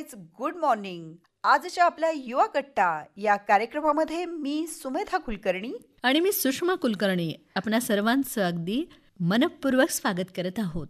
Guys good morning आजच्या आपल्या युवा कट्टा या कार्यक्रमामध्ये मी सुमेधा कुलकर्णी. आणि मी सुषमा कुलकर्णी. आपणा सर्वांचं अगदी मनपूर्वक स्वागत करत आहोत.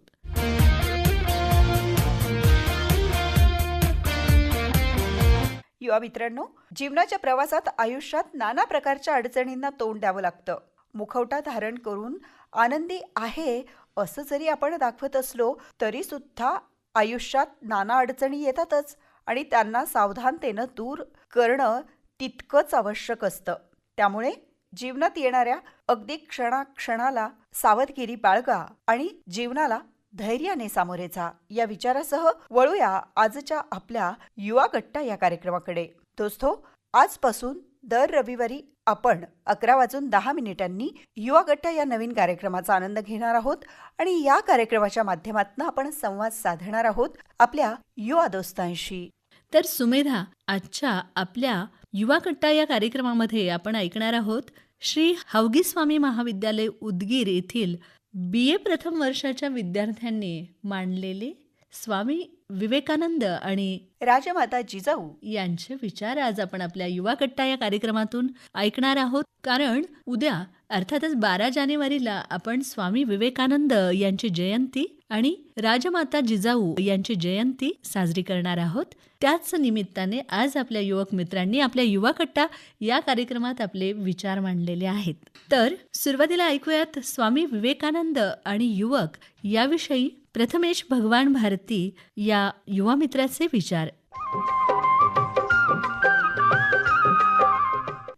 युवा मित्रांनो जीवनाच्या प्रवासात आयुष्यात नाना प्रकारच्या अडचणींना तोंड द्यावं लागतं. मुखवटा धारण करून आनंदी आहे असं जरी आपण दाखवत असलो तरी सुद्धा आयुष्यात नाना अडचणी येतातच आणि त्यांना सावधानतेनं दूर करणं तितकंच आवश्यक असतं. त्यामुळे जीवनात येणाऱ्या अगदी क्षणाक्षणाला सावधगिरी बाळगा आणि जीवनाला धैर्याने सामोरे जा या विचारासह वळूया आजच्या आपल्या युवा गट्टा या कार्यक्रमाकडे. दोस्तो आजपासून दर रविवारी आपण अकरा वाजून दहा मिनिटांनी युवा गट्टा या नवीन कार्यक्रमाचा आनंद घेणार आहोत आणि या कार्यक्रमाच्या माध्यमातून आपण संवाद साधणार आहोत आपल्या युवा दोस्तांशी. तर सुमेधा आजच्या आपल्या युवा कट्टा या कार्यक्रमामध्ये आपण ऐकणार आहोत श्री हावगी स्वामी महाविद्यालय उदगीर येथील बी ए प्रथम वर्षाच्या विद्यार्थ्यांनी मांडलेले स्वामी विवेकानंद आणि राजमाता जिजाऊ यांचे विचार आज आपण आपल्या युवा कट्टा या कार्यक्रमातून ऐकणार आहोत. कारण उद्या अर्थातच बारा जानेवारीला आपण स्वामी विवेकानंद यांची जयंती आणि राजमाता जिजाऊ यांची जयंती साजरी करणार आहोत. त्याच निमित्ताने आज आपल्या युवक मित्रांनी आपल्या युवा कट्टा या कार्यक्रमात आपले विचार मांडलेले आहेत. तर सुरुवातीला ऐकूयात स्वामी विवेकानंद आणि युवक याविषयी प्रथमेश भगवान भारती या युवा मित्राचे विचार.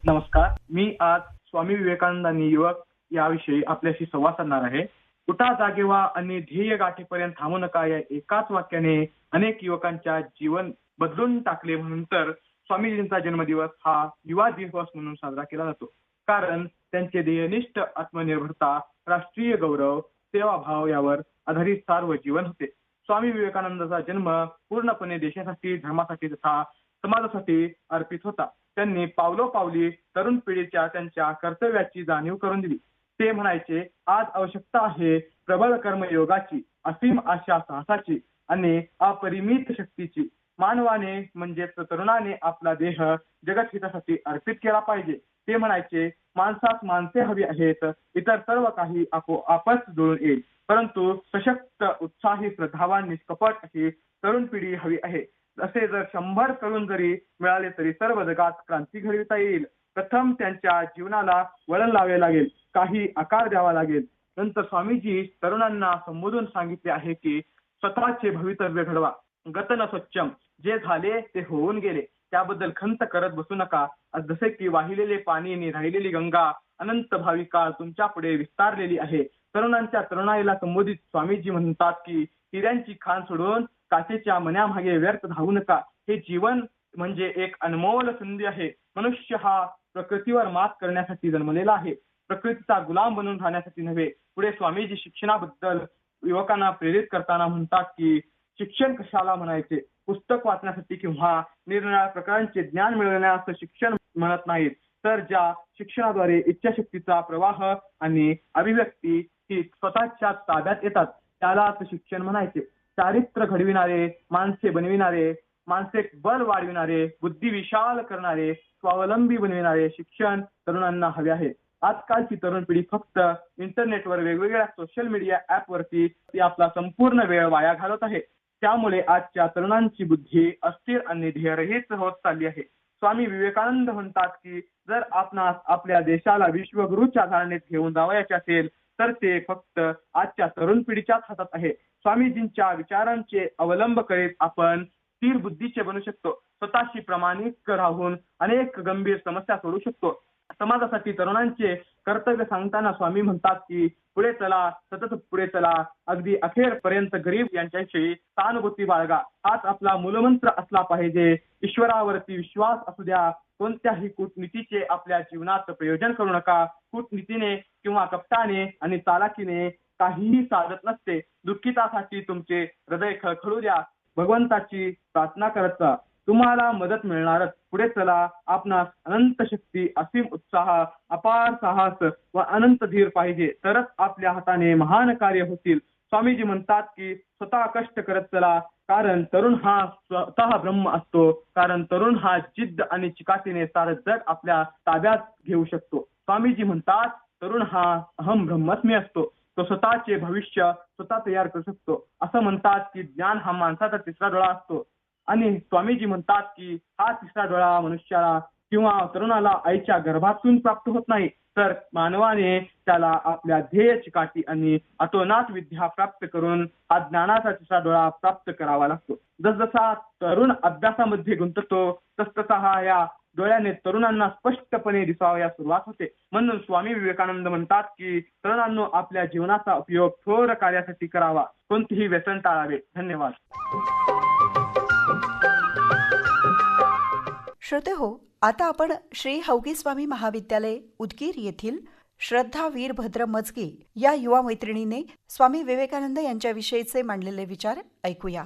नमस्कार. मी आज स्वामी विवेकानंदांनी युवक याविषयी आपल्याशी संवाद साधणार आहे. कुठा जागेवा आणि ध्येय गाठेपर्यंत थांबू नका या एकाच वाक्याने अनेक युवकांच्या जीवन बदलून टाकले म्हणून तर स्वामीजींचा जन्मदिवस हा युवा दिवस म्हणून साजरा केला जातो. कारण त्यांचे ध्येयनिष्ठ आत्मनिर्भरता राष्ट्रीय गौरव सेवाभाव यावर आधारित सार्व जीवन होते. स्वामी विवेकानंदाचा जन्म पूर्णपणे देशासाठी धर्मासाठी तथा समाजासाठी अर्पित होता. त्यांनी पावलोपावली तरुण पिढीच्या त्यांच्या कर्तव्याची जाणीव करून दिली. ते म्हणायचे आज आवश्यकता आहे प्रबळ कर्मयोगाची असीम आशा साहसाची आणि अपरिमित शक्तीची. मानवाने म्हणजेच तरुणाने आपला देह जगत हितासाठी अर्पित केला पाहिजे. ते म्हणायचे माणसात माणसे हवी आहेत. इतर सर्व काही आपोआपच जुळून येईल. परंतु सशक्त उत्साही श्रद्धावान निष्कपट अशी तरुण पिढी हवी आहे. असे जर शंभर तरुण जरी मिळाले तरी सर्व जगात क्रांती घडविता येईल. प्रथम त्यांच्या जीवनाला वळण लावे लागेल. काही आकार द्यावा लागेल. नंतर स्वामीजी तरुणांना संबोधून सांगितले आहे की स्वतःचे भवितव्य घडवा. गतन स्वच्छम. जे झाले ते होऊन गेले. त्याबद्दल खंत करत बसू नका. जसे की वाहिलेले पाणी आणि राहिलेली गंगा अनंत भावी काळ तुमच्यापुढे विस्तारलेली आहे. तरुणांच्या तरुणाईला संबोधित स्वामीजी म्हणतात की हिऱ्यांची खान सोडून काचेच्या मन्यामागे व्यर्थ धावू नका. हे जीवन म्हणजे एक अनमोल संधी आहे. मनुष्य हा प्रकृतीवर मात करण्यासाठी जन्मलेला आहे. प्रकृतीचा गुलाम बनून राहण्यासाठी नव्हे. पुढे स्वामीजी शिक्षणाबद्दल युवकांना प्रेरित करताना म्हणतात की शिक्षण कशाला म्हणायचे? पुस्तक वाचण्यासाठी किंवा निरनिराळ्या प्रकारांचे ज्ञान मिळवण्यास शिक्षण म्हणत नाहीत. तर ज्या शिक्षणाद्वारे इच्छाशक्तीचा प्रवाह आणि अभिव्यक्ती ही स्वतःच्या ताब्यात येतात त्यालाच शिक्षण म्हणायचे. चारित्र्य घडविणारे माणसे बनविणारे मानसिक बल वाढविणारे बुद्धी विशाल करणारे स्वावलंबी बनविणारे शिक्षण तरुणांना हवे आहे. आजकालची तरुण पिढी फक्त इंटरनेटवर वेगवेगळ्या सोशल मीडिया ऍप वरती ती आपला संपूर्ण वेळ वाया घालवत आहे. त्यामुळे आजच्या तरुणांची बुद्धी अस्थिर आणि ध्येयरहित होत चालली आहे. स्वामी विवेकानंद म्हणतात की जर आपणास आपल्या देशाला विश्वगुरूच्या धारणेत घेऊन जावयाचे असेल तर ते फक्त आजच्या तरुण पिढीच्याच हातात आहे. स्वामीजींच्या विचारांचे अवलंब करीत आपण स्थिर बुद्धीचे बनू शकतो. स्वतःशी प्रामाणिक राहून अनेक गंभीर समस्या सोडू शकतो. समाजासाठी तरुणांचे कर्तव्य सांगताना स्वामी म्हणतात की पुढे चला सतत पुढे चला. अगदी अखेरपर्यंत गरीब यांच्याविषयी सहानुभूती बाळगा. हाच आपला मूलमंत्र असला पाहिजे. ईश्वरावरती विश्वास असू द्या. कोणत्याही कूटनीतीचे आपल्या जीवनात प्रयोजन करू नका. कूटनीतीने किंवा कपटाने आणि चालाकीने काहीही साधत नसते. दुःखितासाठी तुमचे हृदय खळखळू द्या. भगवंताची प्रार्थना करत तुम्हाला मदत मिळणारच. पुढे चला आपणास अनंत शक्ती असीम उत्साह अपार साहस व अनंत धीर पाहिजे. तरच आपल्या हाताने महान कार्य होतील. स्वामीजी म्हणतात की स्वतः कष्ट करत चला कारण तरुण हा स्वतः ब्रह्म असतो. कारण तरुण हा जिद्द आणि चिकाटीने सारं जग आपल्या ताब्यात घेऊ शकतो. स्वामीजी म्हणतात तरुण हा अहम ब्रह्मस्मी असतो. तो स्वतःचे भविष्य स्वतः तयार करू शकतो. असं म्हणतात की ज्ञान हा माणसाचा तिसरा डोळा असतो. आणि स्वामीजी म्हणतात की हा तिसरा डोळा मनुष्याला किंवा तरुणाला आईच्या गर्भातून प्राप्त होत नाही तर मानवाने त्याला आपल्या ध्येय चिकाटी आणि अतोनात विद्या प्राप्त करून हा ज्ञानाचा तिसरा डोळा प्राप्त करावा लागतो. जसजसा तरुण अभ्यासामध्ये गुंततो तसतसा हा या डोळ्याने तरुणांना स्पष्टपणे दिसावया सुरुवात होते. म्हणून स्वामी विवेकानंद म्हणतात की तरुणांनो आपल्या जीवनाचा उपयोग थोर कार्यासाठी करावा. कोणतीही व्यसन टाळावे. धन्यवाद. श्रोते हो आता आपण श्री हौगी स्वामी महाविद्यालय उदगीर येथील श्रद्धा वीरभद्र मजगे या युवा मैत्रिणीने स्वामी विवेकानंद यांच्याविषयीचे मांडलेले विचार ऐकूया.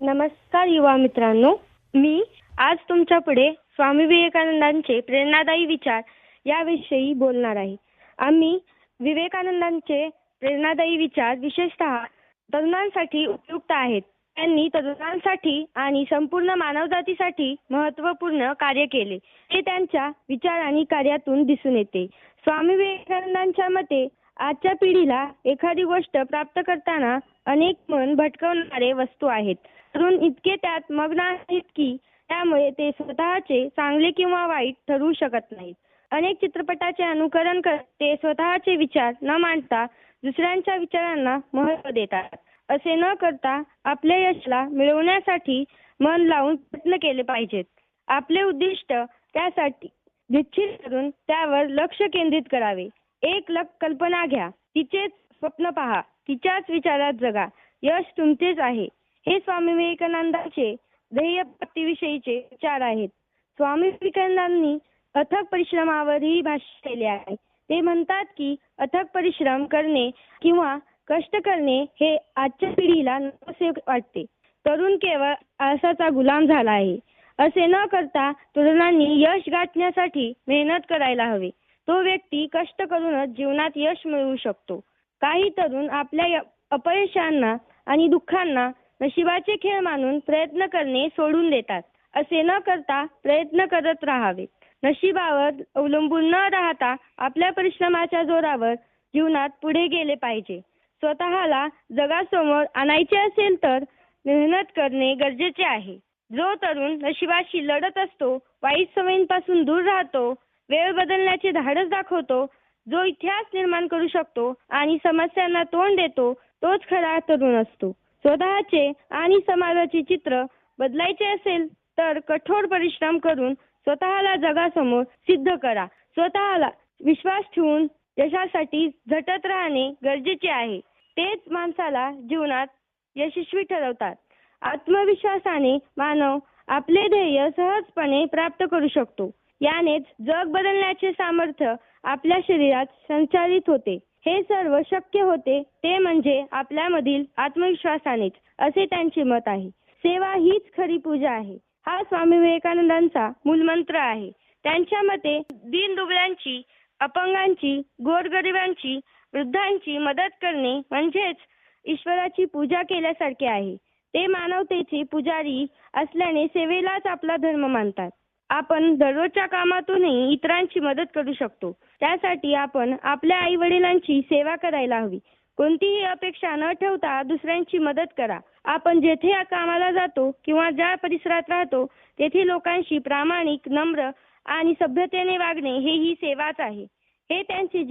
नमस्कार युवा मित्रांनो मी आज तुमच्यापुढे स्वामी विवेकानंदांचे प्रेरणादायी विचार याविषयी बोलणार आहे. आम्ही विवेकानंदांचे प्रेरणादायी विचार विशेषतः तरुणांसाठी उपयुक्त आहेत. त्यांनी तरुणांसाठी आणि संपूर्ण मानवजातीसाठी महत्त्वपूर्ण कार्य केले. हे त्यांच्या विचार आणि कार्यातून दिसून येते. स्वामी विवेकानंदांच्या मते आजच्या पिढीला एखादी गोष्ट प्राप्त करताना अनेक मन भटकवणारे वस्तू आहेत. तरुण इतके त्यात मग्न आहेत की त्यामुळे ते स्वतःचे चांगले किंवा वाईट ठरवू शकत नाहीत. अनेक चित्रपटाचे अनुकरण करत ते स्वतःचे विचार न मांडता दुसऱ्यांच्या विचारांना महत्त्व देतात. असे न करता आपल्या यशाला मिळवण्यासाठी मन लावून प्रयत्न केले पाहिजेत. आपले उद्दिष्ट त्यासाठी निश्चित करून त्यावर लक्ष केंद्रित करावे. एक लक कल्पना घ्या. तिचेच स्वप्न पहा. तिच्याच विचारात जगा. यश तुमचेच आहे. हे स्वामी विवेकानंदांचे ध्येयप्राप्तीविषयीचे विचार आहेत. स्वामी विवेकानंदांनी अथक परिश्रमावरही भाष्य केले आहे. ते म्हणतात की अथक परिश्रम करणे किंवा कष्ट करणे हे आजच्या पिढीला नकोसे वाटते. तरुण केवळ आळसाचा गुलाम झाला आहे. असे न करता तरुणांनी यश गाठण्यासाठी मेहनत करायला हवी. तो व्यक्ती कष्ट करूनच जीवनात यश मिळवू शकतो. काही तरुण आपल्या अपयशांना आणि दुःखांना नशिबाचे खेळ मानून प्रयत्न करणे सोडून देतात. असे न करता प्रयत्न करत राहावे. नशिबावर अवलंबून न राहता आपल्या परिश्रमाच्या जोरावर जीवनात पुढे गेले पाहिजे. स्वतःला जगासमोर आणायचे असेल तर मेहनत करणे गरजेचे आहे. जो तरुण नशिबाशी लढत असतो वाईट सवयींपासून दूर राहतो वेळ बदलण्याचे धाडस दाखवतो जो इतिहास निर्माण करू शकतो आणि समस्यांना तोंड देतो तोच खरा तरुण असतो. स्वतःचे आणि समाजाचे चित्र बदलायचे असेल तर कठोर परिश्रम करून स्वतःला जगासमोर सिद्ध करा. स्वतःला विश्वास ठेवून यशासाठी झटत राहणे गरजेचे आहे. तेच माणसाला जीवनात यशस्वी ठरवतात. आत्मविश्वासाने मानव आपले ध्येय सहजपणे प्राप्त करू शकतो. यानेच जग बदलण्याचे सामर्थ्य आपल्या शरीरात संचालित होते. हे सर्व शक्य होते ते म्हणजे आपल्यामधील आत्मविश्वासानेच असे त्यांचे मत आहे. सेवा हीच खरी पूजा आहे. हा स्वामी विवेकानंदांचा मूलमंत्र आहे. त्यांच्या मते दीनदुबळ्यांची अपंगांची गोरगरिबांची वृद्धांची मदत करणे म्हणजेच ईश्वराची पूजा केल्यासारखे आहे. ते मानवतेचे पुजारी असल्याने सेवेलाच आपला धर्म मानतात. आपण दररोजच्या कामातूनही इतरांची मदत करू शकतो. त्यासाठी आपण आपल्या आई वडिलांची सेवा करायला हवी. कोणतीही अपेक्षा न ठेवता दुसऱ्यांची मदत करा. आपण जेथे या कामाला जातो किंवा ज्या परिसरात राहतो तेथे लोकांशी प्रामाणिक नम्र आणि सभ्यतेने वागणे हे ही सेवाच आहे. हे त्यांचे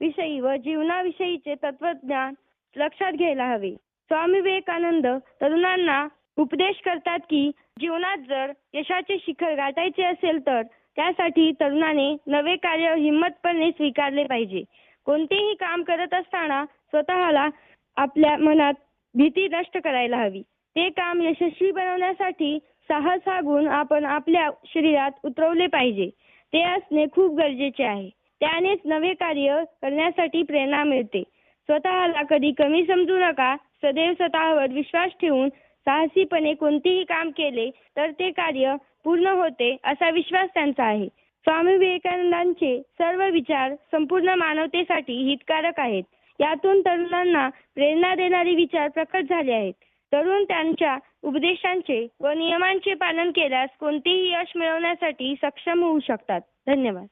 विषयी व जीवनाविषयीचे तत्वज्ञान लक्षात घ्यायला हवे. स्वामी विवेकानंद तरुणांना उपदेश करतात की जीवनात जर यशाचे शिखर गाठायचे असेल तर त्यासाठी तरुणाने नवे कार्य हिंमतपणे स्वीकारले पाहिजे. कोणतेही काम करत असताना स्वतःला आपल्या मनात भीती नष्ट करायला हवी. ते काम यशस्वी बनवण्यासाठी साहस हा गुण आपण आपल्या शरीरात उतरवले पाहिजे. ते असणे खूप गरजेचे आहे. त्यानेच नवे कार्य करण्यासाठी प्रेरणा मिळते. स्वतःला कधी कमी समजू नका सदैव स्वतःवर विश्वास ठेवून साहसीपणे कोणतेही काम केले तर ते कार्य पूर्ण होते असा विश्वास त्यांचा आहे. स्वामी विवेकानंदांचे सर्व विचार संपूर्ण मानवतेसाठी हितकारक आहेत. यातून तरुणांना प्रेरणा देणारे विचार प्रकट झाले आहेत. तरुण त्यांच्या उपदेशांचे व नियमांचे पालन केल्यास कोणतेही यश मिळवण्यासाठी सक्षम होऊ शकतात. धन्यवाद.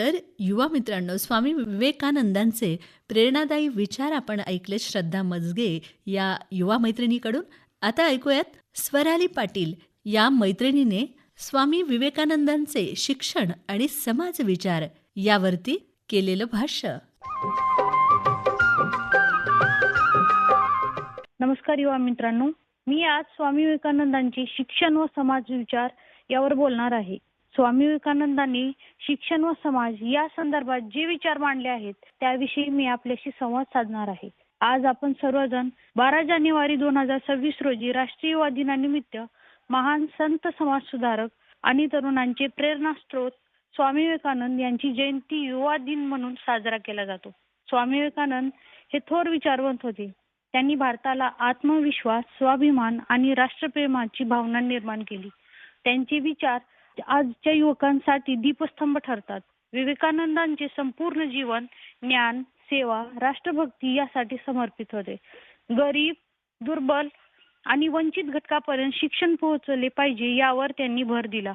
तर युवा मित्रांनो स्वामी विवेकानंदांचे प्रेरणादायी विचार आपण ऐकले श्रद्धा मजगे या युवा मैत्रिणीकडून. आता ऐकूयात स्वराली पाटील या मैत्रिणीने स्वामी विवेकानंदांचे शिक्षण आणि समाज विचार यावरती केलेलं भाष्य. नमस्कार युवा मित्रांनो मी आज स्वामी विवेकानंदांचे शिक्षण व समाज विचार यावर बोलणार आहे. स्वामी विवेकानंदांनी शिक्षण व समाज या संदर्भात जे विचार मांडले आहेत त्याविषयी मी आपल्याशी संवाद साधणार आहे. आज आपण सर्वजण बारा जानेवारी दोन हजार सव्वीस रोजी राष्ट्रीय युवा दिनानिमित्त महान संत समाज सुधारक आणि तरुणांचे प्रेरणास्त्रोत स्वामी विवेकानंद यांची जयंती युवा दिन म्हणून साजरा केला जातो. स्वामी विवेकानंद हे थोर विचारवंत होते. त्यांनी भारताला आत्मविश्वास स्वाभिमान आणि राष्ट्रप्रेमाची भावना निर्माण केली. त्यांचे विचार आजच्या युवकांसाठी दीपस्तंभ ठरतात. विवेकानंदांचे संपूर्ण जीवन ज्ञान सेवा राष्ट्रभक्ती यासाठी समर्पित होते. गरीब दुर्बल आणि वंचित घटकापर्यंत शिक्षण पोहोचले पाहिजे यावर त्यांनी भर दिला.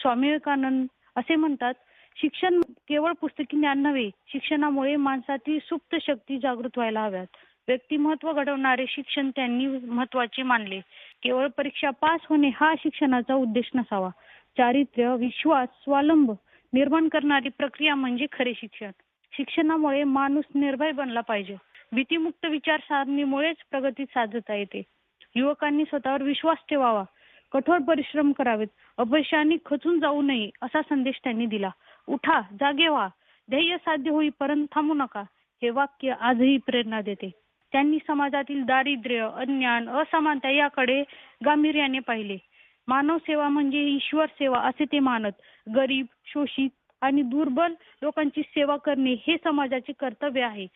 स्वामी विवेकानंद असे म्हणतात शिक्षण केवळ पुस्तकी ज्ञान नव्हे शिक्षणामुळे माणसातील सुप्त शक्ती जागृत व्हायला हव्यात. व्यक्तिमत्व घडवणारे शिक्षण त्यांनी महत्त्वाचे मानले. केवळ परीक्षा पास होणे हा शिक्षणाचा उद्देश नसावा. चारित्र्य विश्वास स्वावलंब निर्माण करणारी प्रक्रिया म्हणजे खरे शिक्षण. शिक्षणामुळे माणूस निर्भय बनला पाहिजे. भीतीमुक्त विचारसरणीमुळेच प्रगती साधता येते. युवकांनी स्वतःवर विश्वास ठेवावा. कठोर परिश्रम करावेत. अपयशाने खचून जाऊ नये असा संदेश त्यांनी दिला. उठा जागे व्हा. ध्येय साध्य होईपर्यंत थांबू नका. हे वाक्य आजही प्रेरणा देते. त्यांनी समाजातील दारिद्र्य अज्ञान असमानता याकडे गांभीर्याने पाहिले. मानव सेवा म्हणजे ईश्वर सेवा असे ते मानत. गरीब शोषित आणि दुर्बल लोकांची सेवा करणे हे समाजाचे कर्तव्य आहे.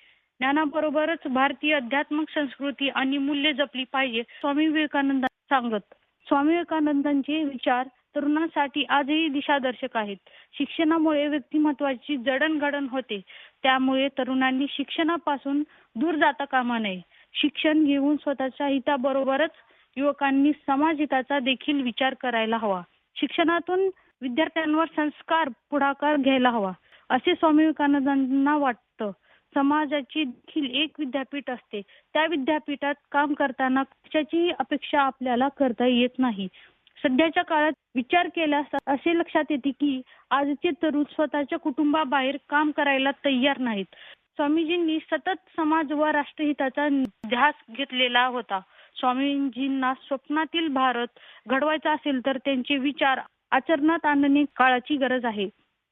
ज्ञानाबरोबरच भारतीय अध्यात्मिक संस्कृती आणि मूल्य जपली पाहिजे स्वामी विवेकानंद सांगत. स्वामी विवेकानंदांचे विचार तरुणांसाठी आजही दिशादर्शक आहेत. शिक्षणामुळे व्यक्तिमत्वाची जडणघडण होते. त्यामुळे तरुणांनी शिक्षणापासून दूर जाता कामा नये. शिक्षण घेऊन स्वतःच्या हिताबरोबरच युवकांनी समाज हिताचा देखील विचार करायला हवा. शिक्षणातून विद्यार्थ्यांवर संस्कार पुढाकार घ्यायला हवा असे स्वामी विवेकानंदांना वाटतं. समाजाची देखील एक विद्यापीठ असते. त्या विद्यापीठात काम करताना कशाची अपेक्षा आपल्याला करता येत नाही. सध्याच्या काळात विचार केल्यास असे लक्षात येते की आजचे तरुण स्वतःच्या कुटुंबाबाहेर काम करायला तयार नाहीत. स्वामीजींनी सतत समाज व राष्ट्रहिताचा ध्यास घेतलेला होता. स्वामीजींना स्वप्नातील भारत घडवायचा असेल तर त्यांचे विचार आचरणात आणणे काळाची गरज आहे.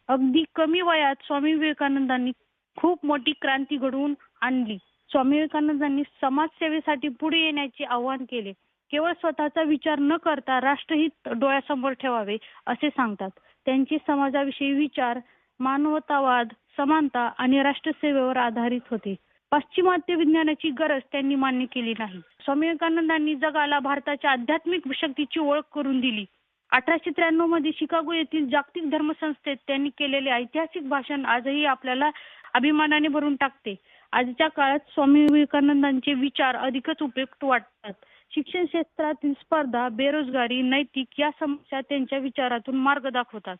अगदी कमी वयात स्वामी विवेकानंदांनी खूप मोठी क्रांती घडवून आणली. स्वामी विवेकानंदांनी समाजसेवेसाठी पुढे येण्याचे आवाहन केले. केवळ स्वतःचा विचार न करता राष्ट्रहित डोळ्यासमोर ठेवावे असे सांगतात. त्यांचे समाजाविषयी विचार मानवतावाद समानता आणि राष्ट्रसेवेवर आधारित होते. पाश्चिमात्य विज्ञानाची गरज त्यांनी मान्य केली नाही. स्वामी विवेकानंदांनी जगाला भारताच्या आध्यात्मिक शक्तीची ओळख करून दिली. अठराशे त्र्याण्णवमध्ये शिकागो येथील जागतिक धर्मसंस्थेत त्यांनी केलेले ऐतिहासिक भाषण आजही आपल्याला अभिमानाने भरून टाकते. आजच्या काळात स्वामी विवेकानंदांचे विचार अधिकच उपयुक्त वाटतात. शिक्षण क्षेत्रातील स्पर्धा बेरोजगारी नैतिक या समस्या त्यांच्या विचारातून मार्ग दाखवतात.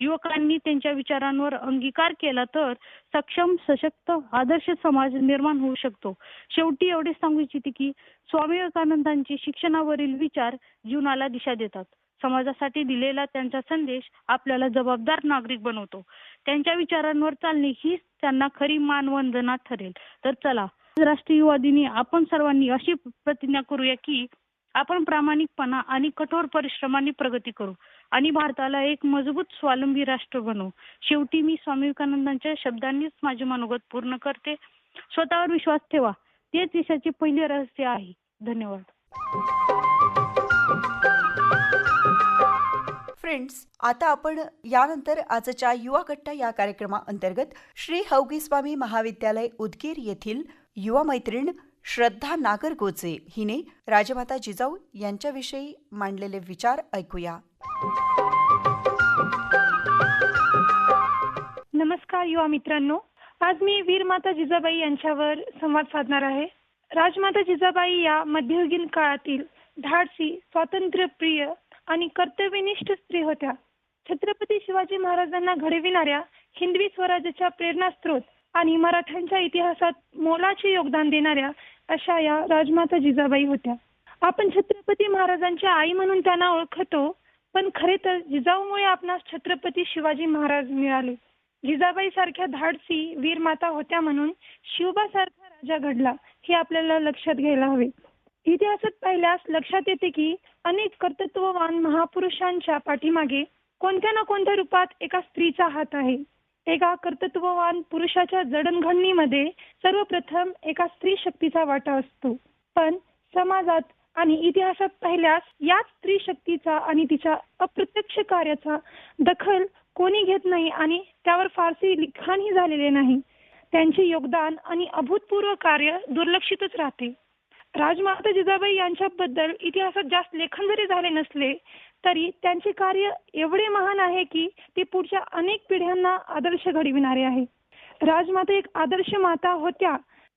युवकांनी त्यांच्या विचारांवर अंगीकार केला तर सक्षम सशक्त आदर्श समाज निर्माण होऊ शकतो. शेवटी एवढेच सांगू इच्छिते की स्वामी विवेकानंदांचे शिक्षणावरील विचार जीवनाला दिशा देतात. समाजासाठी दिलेला त्यांचा संदेश आपल्याला जबाबदार नागरिक बनवतो. त्यांच्या विचारांवर चालणे हीच त्यांना खरी मानवंदना ठरेल. तर चला राष्ट्रीय युवा दिनी आपण सर्वांनी अशी प्रतिज्ञा करूया की आपण प्रामाणिकपणा आणि कठोर परिश्रमाने प्रगती करू आणि भारताला एक मजबूत स्वावलंबी राष्ट्र बनवू. शेवटी मी स्वामी विवेकानंदांच्या शब्दांनीच माझे मनोगत पूर्ण करते. स्वतःवर विश्वास ठेवा. तेच यशाचे पहिले रहस्य आहे. धन्यवाद. फ्रेंड्स आता आपण यानंतर आजच्या युवा कट्टा या कार्यक्रमाअंतर्गत श्री हौगी स्वामी महाविद्यालय उदगीर येथील युवा मैत्रीण श्रद्धा नागरगोजे हिने राजमाता जिजाऊ यांच्याविषयी मांडलेले विचार ऐकूया. नमस्कार युवा मित्रांनो. आज मी वीरमाता जिजाबाई यांच्यावर संवाद साधणार आहे. राजमाता जिजाबाई या मध्ययुगीन काळातील धाडसी स्वातंत्र्यप्रिय आणि कर्तव्यनिष्ठ स्त्री होत्या. छत्रपती शिवाजी महाराजांना घडविणाऱ्या हिंदवी स्वराज्याच्या प्रेरणास्त्रोत आणि मराठ्यांच्या इतिहासात मोलाचे योगदान देणाऱ्या अशा या राजमाता जिजाबाई होत्या. आपण छत्रपती महाराजांच्या आई म्हणून त्यांना ओळखतो पण खरे तर जिजाऊमुळे आपणास छत्रपती शिवाजी महाराज मिळाले. जिजाबाई सारख्या धाडसी वीर माता होत्या म्हणून शिवबा सारखा राजा घडला हे आपल्याला लक्षात घ्यायला हवे. इतिहासात पाहिल्यास लक्षात येते की अनेक कर्तृत्ववान महापुरुषांच्या पाठीमागे कोणत्या ना कोणत्या रूपात एका स्त्रीचा हात आहे. एका कर्तृत्ववान पुरुषाच्या जडणघडणीमध्ये सर्वप्रथम एका स्त्री शक्तीचा वाटा असतो. पण समाजात आणि इतिहासात पाहिल्यास याच स्त्री शक्तीचा आणि तिच्या अप्रत्यक्ष कार्याचा दखल कोणी घेत नाही आणि त्यावर फारसे लिखाणही झालेले नाही. त्यांचे योगदान आणि अभूतपूर्व कार्य दुर्लक्षितच राहते. राजमाता जिजाबाई यांच्याबद्दल इतिहासात जास्त लेखन जरी झाले नसले तरी त्यांचे कार्य एवढे महान आहे की ते पुढच्या अनेक पिढ्यांना आदर्श घडविणारे आहे. राजमाता एक आदर्श माता होत्या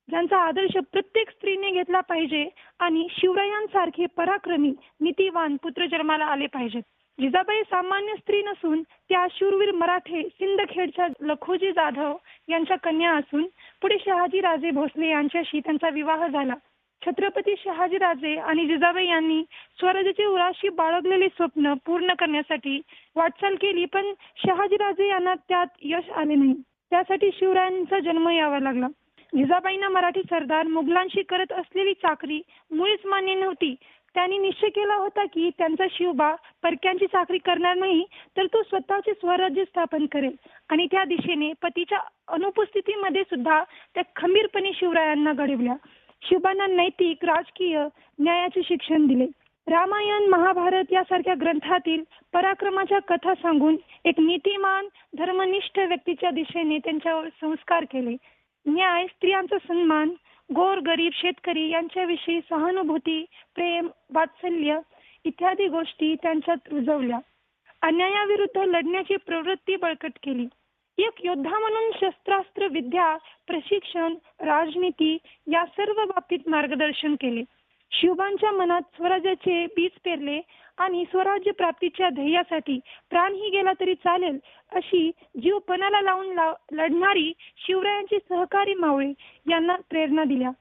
ज्यांचा आदर्श प्रत्येक स्त्रीने घेतला पाहिजे आणि शिवरायांसारखे पराक्रमी नीतिवान पुत्र जन्माला आले पाहिजेत. जिजाबाई सामान्य स्त्री नसून त्या शूरवीर मराठे सिंदखेडच्या लखोजी जाधव यांच्या कन्या असून पुढे शहाजी राजे भोसले यांच्याशी त्यांचा विवाह झाला. छत्रपती शहाजी राजे आणि जिजाबाई यांनी स्वराज्याची उराशी बाळगलेले स्वप्न पूर्ण करण्यासाठी वाटचाल केली पण शहाजी राजे यांना त्यात यश आले नाही. त्यासाठी शिवरायांचा जन्म यावा लागला. जिजाबाईंना मराठी सरदार मुघलांशी करत असलेली चाकरी मुळीच मान्य नव्हती. त्यांनी निश्चय केला होता की त्यांचा शिवबा परक्यांची चाकरी करणार नाही तर तो स्वतःचे स्वराज्य स्थापन करेल. आणि त्या दिशेने पतीच्या अनुपस्थितीमध्ये सुद्धा त्या खंबीरपणे शिवरायांना घडवल्या. शिवबांना नैतिक राजकीय न्यायाचे शिक्षण दिले. रामायण महाभारत यासारख्या ग्रंथातील पराक्रमाच्या कथा सांगून एक नीतिमान धर्मनिष्ठ व्यक्तीच्या दिशेने त्यांच्यावर संस्कार केले. न्याय स्त्रियांचा सन्मान गोर गरीब शेतकरी यांच्याविषयी सहानुभूती प्रेम वात्सल्य इत्यादी गोष्टी त्यांच्यात रुजवल्या. अन्यायाविरुद्ध लढण्याची प्रवृत्ती बळकट केली. एक योद्धा म्हणून शस्त्रास्त्र विद्या प्रशिक्षण राजनीती या सर्व बाबतीत मार्गदर्शन केले. शिवबांच्या मनात स्वराज्याचे बीज पेरले आणि स्वराज्य प्राप्तीच्या ध्येयासाठी प्राणही गेला तरी चालेल अशी जीव पणाला लावून लाव लढणारी शिवरायांची सहकारी मावळे यांना प्रेरणा दिल्या.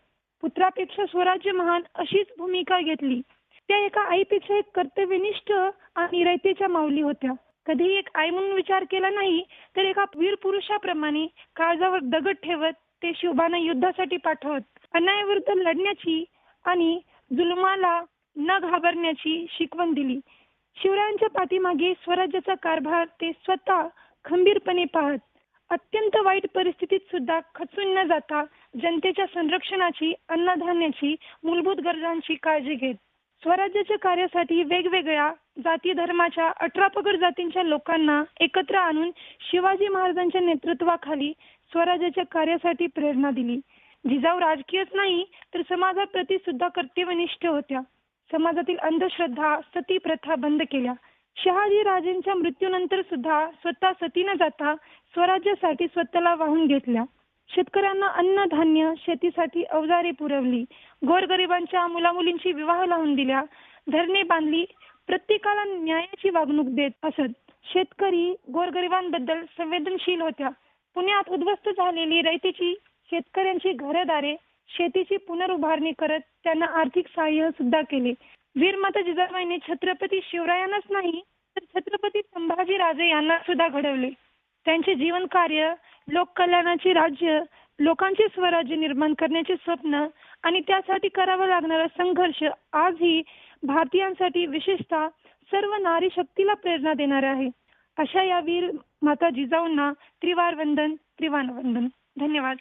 पुत्रापेक्षा स्वराज्य महान अशीच भूमिका घेतली. त्या एका आईपेक्षा एक कर्तव्यनिष्ठ आणि रयतेच्या माऊली होत्या. कधी एक आई म्हणून विचार केला नाही तर एका वीर पुरुषाप्रमाणे काळजावर दगड ठेवत ते शिवबांना युद्धासाठी पाठवत. अन्यायाविरुद्ध लढण्याची आणि जुलमाला न घाबरण्याची शिकवण दिली. शिवरायांच्या पाठीमागे स्वराज्याचा कारभार ते स्वतः खंबीरपणे पाहत. अत्यंत वाईट परिस्थितीत सुद्धा खचून न जाता जनतेच्या संरक्षणाची अन्नधान्याची मूलभूत गरजांची काळजी घेत. स्वराज्याच्या कार्यासाठी वेगवेगळ्या जाती धर्माच्या अठरा पगड जातींच्या लोकांना एकत्र आणून शिवाजी महाराजांच्या नेतृत्वाखाली स्वराज्याच्या कार्यासाठी प्रेरणा दिली. जिजाऊ राजकीयच नाही तर समाजाप्रती सुद्धा कर्तव्यनिष्ठ होत्या. समाजातील अंधश्रद्धा सती प्रथा बंद केल्या. शहाजी राजेंच्या मृत्यूनंतर सुद्धा स्वतः सती न जाता स्वराज्यासाठी स्वतःला वाहून घेतल्या. शेतकऱ्यांना अन्नधान्य शेतीसाठी अवजारे पुरवली. गोरगरिबांच्या मुलामुलींची विवाह लावून दिल्या. धरणे बांधली. प्रत्येकाला न्यायाची वागणूक देत असत. शेतकरी गोरगरिबांबद्दल संवेदनशील होत्या. पुण्यात उद्ध्वस्त झालेली रयतेची शेतकऱ्यांची घरदारे शेतीची पुनरुभारणी करत त्यांना आर्थिक सहाय्य सुद्धा केले. वीरमाता जिजाबाईने छत्रपती शिवरायांनाच नाही तर छत्रपती संभाजी राजे यांना सुद्धा घडवले. त्यांचे जीवन कार्य लोककल्याणाचे राज्य लोकांचे स्वराज्य निर्माण करण्याचे स्वप्न आणि त्यासाठी करावा लागणारा संघर्ष आजही भारतीयांसाठी विशेषतः सर्व नारी शक्तीला प्रेरणा देणार आहे. अशा या वीर माता जिजाऊंना त्रिवार वंदन त्रिवार वंदन धन्यवाद.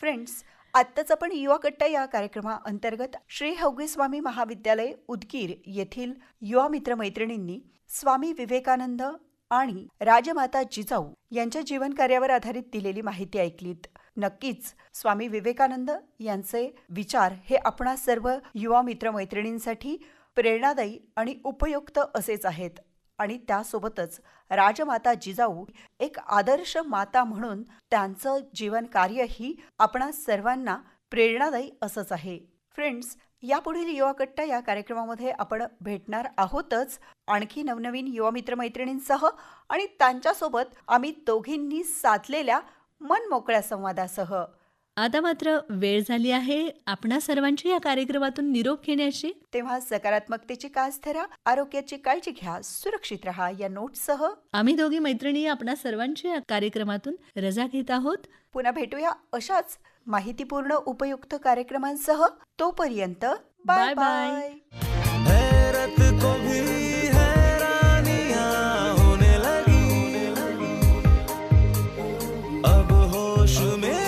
फ्रेंड्स आत्ताच आपण युवा कट्टा या कार्यक्रमाअंतर्गत श्री हौगे स्वामी महाविद्यालय उदगीर येथील युवा मित्रमैत्रिणींनी स्वामी विवेकानंद आणि राजमाता जिजाऊ यांच्या जीवन कार्यावर आधारित दिलेली माहिती ऐकलीत. नक्कीच स्वामी विवेकानंद यांचे विचार हे आपणा सर्व युवा मित्रमैत्रिणींसाठी प्रेरणादायी आणि उपयुक्त असेच आहेत. आणि त्यासोबतच राजमाता जिजाऊ एक आदर्श माता म्हणून त्यांचं जीवन कार्यही आपणा सर्वांना प्रेरणादायी असंच आहे. फ्रेंड्स यापुढील युवा कट्टा या कार्यक्रमामध्ये आपण भेटणार आहोतच आणखी नवनवीन युवा मित्रमैत्रिणींसह आणि त्यांच्यासोबत आम्ही दोघींनी साधलेल्या मन मोकळ्या संवादासह. आता मात्र वेळ झाली आहे आपणा सर्वांची या कार्यक्रमातून निरोप घेण्याची. तेव्हा सकारात्मकतेची कास धरा आरोग्याची काळजी घ्या सुरक्षित राहा या नोटसह आम्ही दोघी मैत्रिणी आपणा सर्वांची या कार्यक्रमातून रजा घेत आहोत. पुन्हा भेटूया अशाच माहितीपूर्ण उपयुक्त कार्यक्रमांसह. तोपर्यंत बाय बाय लगी। अब होश में